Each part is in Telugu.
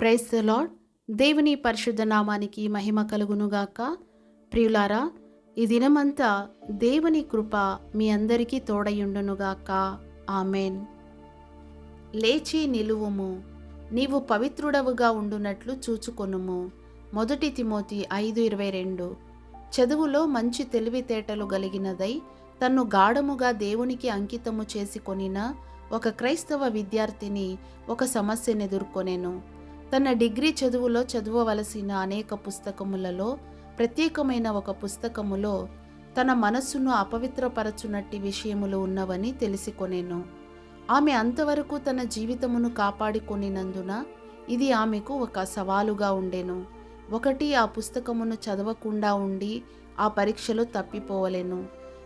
ప్రైస్ ద లాడ్ దేవుని పరిశుద్ధ నామానికి మహిమ కలుగునుగాక. ప్రియులారా ఈ దినమంతా దేవుని కృప మీ అందరికీ తోడయుండునుగాక. ఆమెన్. లేచి నిలువుము నీవు పవిత్రుడవుగా ఉండునట్లు చూచుకొనుము. మొదటి తిమోతి ఐదు ఇరవై రెండు. చదువులో మంచి తెలివితేటలు గలిగినదై తన్ను గాఢముగా దేవునికి అంకితము చేసుకొనిన ఒక క్రైస్తవ విద్యార్థిని ఒక సమస్యను ఎదుర్కొనేను తన డిగ్రీ చదువులో చదవవలసిన అనేక పుస్తకములలో ప్రత్యేకమైన ఒక పుస్తకములో తన మనస్సును అపవిత్రపరచునట్టి విషయములు ఉన్నవని తెలిసికొనేను. ఆమె అంతవరకు తన జీవితమును కాపాడుకొనినందున ఇది ఆమెకు ఒక సవాలుగా ఉండెను. ఒకటి ఆ పుస్తకమును చదవకుండా ఉండి ఆ పరీక్షలో తప్పిపోవలెను.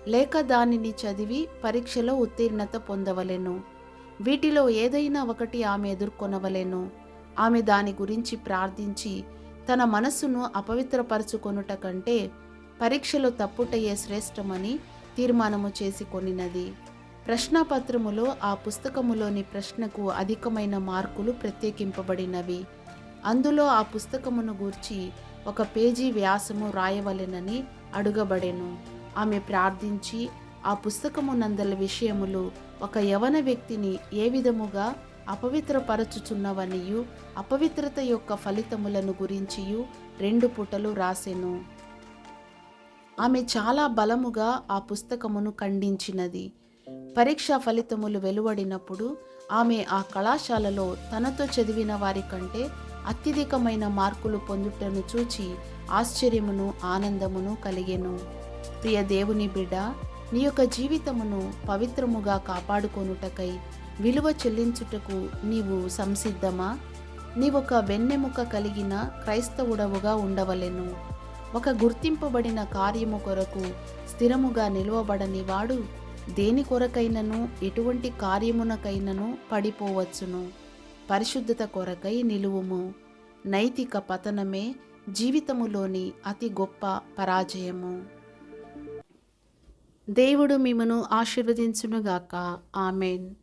లేక దానిని చదివి పరీక్షలో ఉత్తీర్ణత పొందవలెను. వీటిలో ఏదైనా ఒకటి ఆమె ఎదుర్కొనవలెను. ఆమె దాని గురించి ప్రార్థించి తన మనస్సును అపవిత్రపరచుకొనుట కంటే పరీక్షలో తప్పుటయ్యే శ్రేష్టమని తీర్మానము చేసి కొనినది. ప్రశ్నాపత్రములో ఆ పుస్తకములోని ప్రశ్నకు అధికమైన మార్కులు ప్రత్యేకింపబడినవి. అందులో ఆ పుస్తకమును గూర్చి ఒక పేజీ వ్యాసము రాయవలెనని అడుగబడెను. ఆమె ప్రార్థించి ఆ పుస్తకమునందల విషయములు ఒక యవన వ్యక్తిని ఏ విధముగా అపవిత్రపరచుచున్నవనియు అపవిత్రత యొక్క ఫలితములను గురించియు రెండు పుటలు రాసెను. ఆమె చాలా బలముగా ఆ పుస్తకమును ఖండించినది. పరీక్షా ఫలితములు వెలువడినప్పుడు ఆమె ఆ కళాశాలలో తనతో చదివిన వారి కంటే అత్యధికమైన మార్కులు పొందుటను చూచి ఆశ్చర్యమును ఆనందమును కలిగెను. ప్రియ దేవుని బిడ్డ నీ యొక్క జీవితమును పవిత్రముగా కాపాడుకొనుటకై విలువ చెల్లించుటకు నీవు సంసిద్ధమా? నీవొక వెన్నెముక కలిగిన క్రైస్తవుడవుగా ఉండవలెను. ఒక గుర్తింపబడిన కార్యము కొరకు స్థిరముగా నిలువబడని వాడు దేని కొరకైనను ఎటువంటి కార్యమునకైనను పడిపోవచ్చును. పరిశుద్ధత కొరకై నిలువుము. నైతిక పతనమే జీవితములోని అతి గొప్ప పరాజయము. దేవుడు మిమ్మను ఆశీర్వదించునుగాక. ఆమెన్.